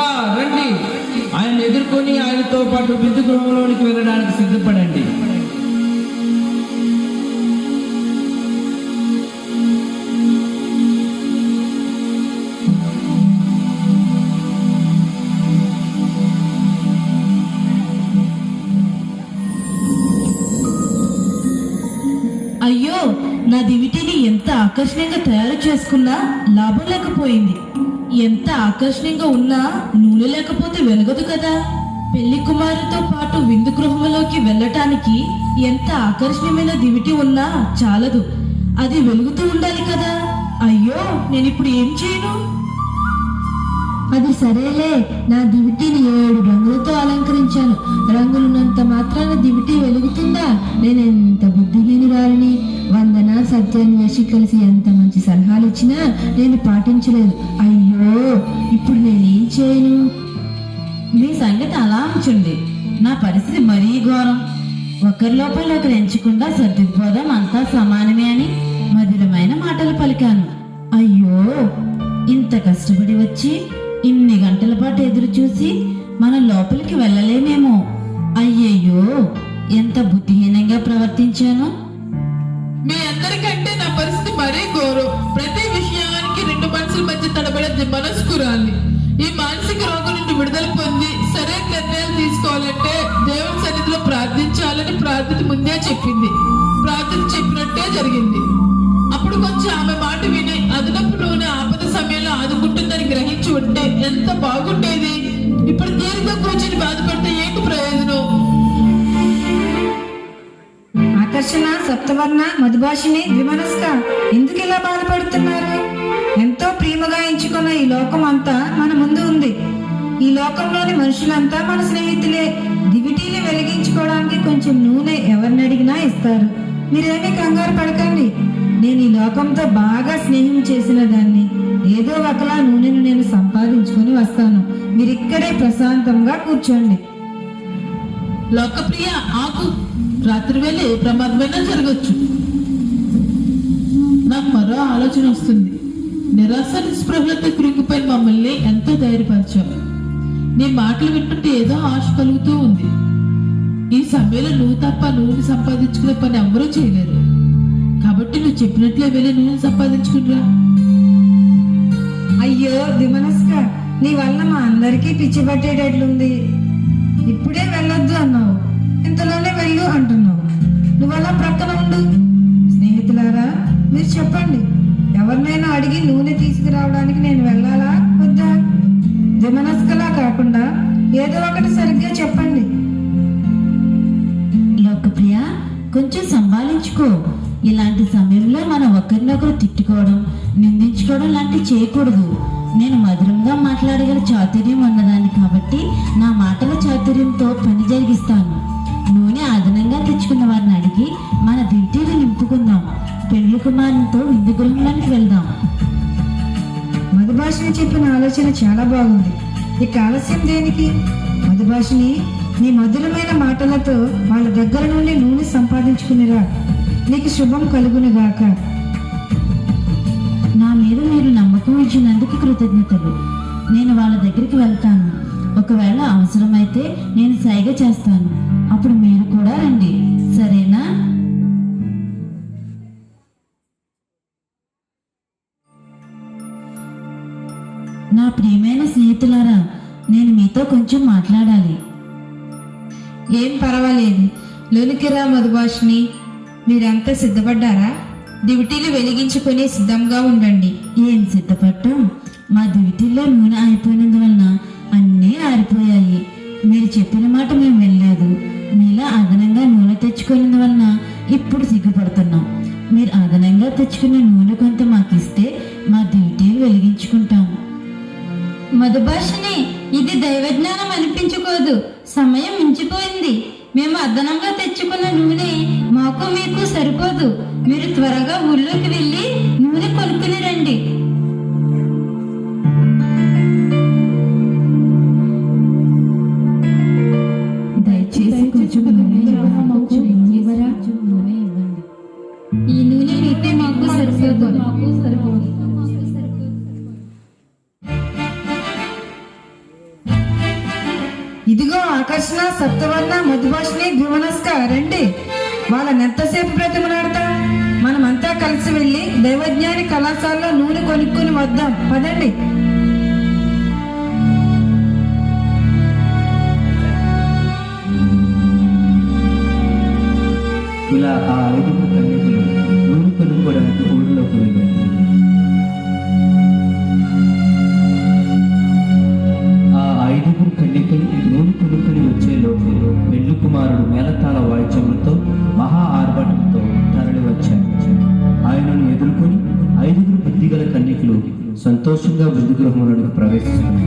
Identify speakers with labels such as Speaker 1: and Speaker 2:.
Speaker 1: పెండ్లు రండి. ఆయన ఎదుర్కొని ఆయనతో పాటు విందు గృహంలోనికి వెళ్ళడానికి సిద్ధపడండి.
Speaker 2: అయ్యో నా దివిటిని ఎంత ఆకర్షణీయంగా తయారు చేసుకున్నా లాభం లేకపోయింది. ఎంత ఆకర్షణీయంగా ఉన్నా నూనె లేకపోతే వెలగదు కదా. పెళ్ళి కుమారుతో పాటు విందు గృహంలోకి వెళ్ళటానికి ఎంత ఆకర్షణీయమైన దివిటి ఉన్నా చాలదు. అది వెలుగుతూ ఉండాలి కదా. అయ్యో నేను ఇప్పుడు ఏం చేయను?
Speaker 3: అది సరేలే. నా దివిటీని ఏడు రంగులతో అలంకరించాను. రంగులున్నంత మాత్రాన దివిటి వెలుగుతుందా? నేను ఎంత బుద్ధి లేని వారిని వందన సత్యాన్వేషి కలిసి ఎంత మంచి సలహాలు ఇచ్చినా నేను పాటించలేదు. అయ్యో ఇప్పుడు నేనేం చేయను?
Speaker 2: మీ సంగతి అలా ఉంచండి నా పరిస్థితి మరీ ఘోరం. ఒకరి లోపల ఒకరు ఎంచకుండా సర్దుకుపోదాం అంతా సమానమే అని మధురమైన మాటలు పలికాను. అయ్యో. ఇంత కష్టపడి వచ్చి ఇన్ని గంటల పాటు ఎదురు చూసి మన లోపలికి వెళ్ళలేమేమో. అయ్యయ్యో ఎంత బుద్ధిహీనంగా ప్రవర్తించాను.
Speaker 4: మీ అందరికంటే నా పరిస్థితి మరీ ఘోరం. ప్రతి విషయానికి రెండు మనసుల మధ్య తడబడే మనస్కురాలి ఈ మానసిక రోగం నుండి విడుదల పొంది సరైన నిర్ణయాలు తీసుకోవాలంటే దేవుని సన్నిధిలో ప్రార్థించాలని ప్రార్థన ముందే చెప్పింది. ప్రార్థన చెప్పినట్టే జరిగింది. అప్పుడు కొంచెం ఆమె మాట విని అదనపు నూనె ఆపద సమయంలో ఆదుకుంటుందని గ్రహించి ఉంటే ఎంత బాగుండేది. ఇప్పుడు దీనితో కూర్చొని బాధపడితే ఏంటి ప్రయోజనం?
Speaker 5: ఆకర్షణ సప్తవర్ణ మధుభాషిని ద్విమనస్క ఎందుకు ఇలా బాధపడుతున్నారు? ఎంతో ప్రేమగా ఎంచుకున్న ఈ లోకం అంతా మన ముందు ఉంది. ఈ లోకంలోని మనుషులంతా మన స్నేహితులే. దివిటీని వెలిగించుకోవడానికి కొంచెం నూనె ఎవరిని అడిగినా ఇస్తారు. మీరేమీ కంగారు పడకండి. నేను ఈ లోకంతో బాగా స్నేహం చేసిన దాన్ని ఏదో ఒకలా నూనెను నేను సంపాదించుకొని వస్తాను. మీరిక్కడే ప్రశాంతంగా కూర్చోండి.
Speaker 4: లోకప్రియ ఆకు రాత్రి వేళ ఏ ప్రమాదమైనా జరగచ్చు. నాకు మరో ఆలోచన వస్తుంది. నిరాశ నిస్పృహలతో కృంగిపోయిన మమ్మల్ని ఎంతో ధైర్యపరిచావు. నీ మాటలు వింటుంటే ఏదో ఆశ కలుగుతూ ఉంది. ఈ సమయంలో నువ్వు తప్ప నువ్వు సంపాదించుకునే పని ఎవరూ చేయలేరు. కాబట్టి నువ్వు చెప్పినట్లే వెళ్ళి నువ్వు సంపాదించుకునిరా
Speaker 5: అయ్యో దిమనస్క నీ వల్ల మా అందరికీ పిచ్చి పట్టేటట్లుంది. ఇప్పుడే వెళ్ళొద్దు అన్నావు. ఇంతలోనే వెళ్ళు అంటున్నావు. నువ్వు అలా ప్రక్కన ఉండు. స్నేహితులారా మీరు చెప్పండి. ఎవరినైనా అడిగి నూనె తీసుకురావడానికి నేను వెళ్ళాలా? వద్దా? దిమనస్కలా కాకుండా ఏదో ఒకటి సరిగ్గా చెప్పండి.
Speaker 2: లోకప్రియ కొంచెం సంభాలించుకో. ఇలాంటి సమయంలో మనం ఒకరినొకరు తిట్టుకోవడం నిందించుకోవడం లాంటివి చేయకూడదు. నేను మధురంగా మాట్లాడగల చాతుర్యం ఉన్నదాన్ని కాబట్టి నా మాటల చాతుర్యంతో పని జరిగిస్తాను. నూనె అదనంగా తెచ్చుకున్న వారిని అడిగి మన దింటీలు నింపుకుందాం. పెళ్ళి కుమారునితో విందు గృహంలోనికి వెళ్దాం.
Speaker 5: మధుభాషిని చెప్పిన ఆలోచన చాలా బాగుంది. ఇక ఆలస్యం దేనికి? మధుభాషిని నీ మధురమైన మాటలతో వాళ్ళ దగ్గర నుండి నూనె సంపాదించుకునిరా. నీకు శుభం కలుగునుగాక.
Speaker 2: నా మీద మీరు నమ్మకం ఇచ్చినందుకు కృతజ్ఞతలు. నేను వాళ్ళ దగ్గరికి వెళ్తాను. ఒకవేళ అవసరమైతే నేను సైగ చేస్తాను. అప్పుడు మీరు కూడా రండి. సరేనా? నా ప్రియమైన స్నేహితులారా నేను మీతో కొంచెం మాట్లాడాలి.
Speaker 5: ఏం పర్వాలేదు. లునికిరా మధుభాషిని మీరంతా సిద్ధపడ్డారా? డ్యూటీలు వెలిగించుకొని సిద్ధంగా ఉండండి.
Speaker 2: ఏం సిద్ధపడటం మా దివిటీల్లో నూనె అయిపోయినందువలన అన్నీ ఆరిపోయాయి. మీరు చెప్పిన మాట మేము వెళ్ళలేదు మీలా అదనంగా నూనె తెచ్చుకున్నందువలన ఇప్పుడు సిగ్గుపడుతున్నాం. మీరు అదనంగా తెచ్చుకున్న నూనె కొంత మాకు ఇస్తే మా డ్యూటీలు వెలిగించుకుంటాం.
Speaker 3: మధుభాషిని పరిజ్ఞానం అనిపించుకోదు. సమయం మించిపోయింది. మేము అదనంగా తెచ్చుకున్న నూనె మాకు మీకు సరిపోదు. మీరు త్వరగా ఊళ్ళోకి వెళ్ళి నూనె కొనుక్కుని రండి.
Speaker 2: దయచేసి కొంచెం నూనె ఇవ్వరా? మాకు? ఇవ్వరా? నూనె ఇవ్వండి
Speaker 3: ఈ నూనె మాకు సరిపోదు.
Speaker 5: ఇదిగో ఆకర్షణ సప్తవర్ణ మధుభాషిని ద్విమనస్క రండి. వాళ్ళని ఎంతసేపు బ్రతిమలాడతాం మనమంతా కలిసి వెళ్ళి దైవజ్ఞాని కళాశాలలో నూనె కొనుక్కుని వద్దాం. పదండి.
Speaker 6: ఇలా ఆ సంతోషంగా వృద్ధి గృహంలోనికి ప్రవేశిస్తున్నాం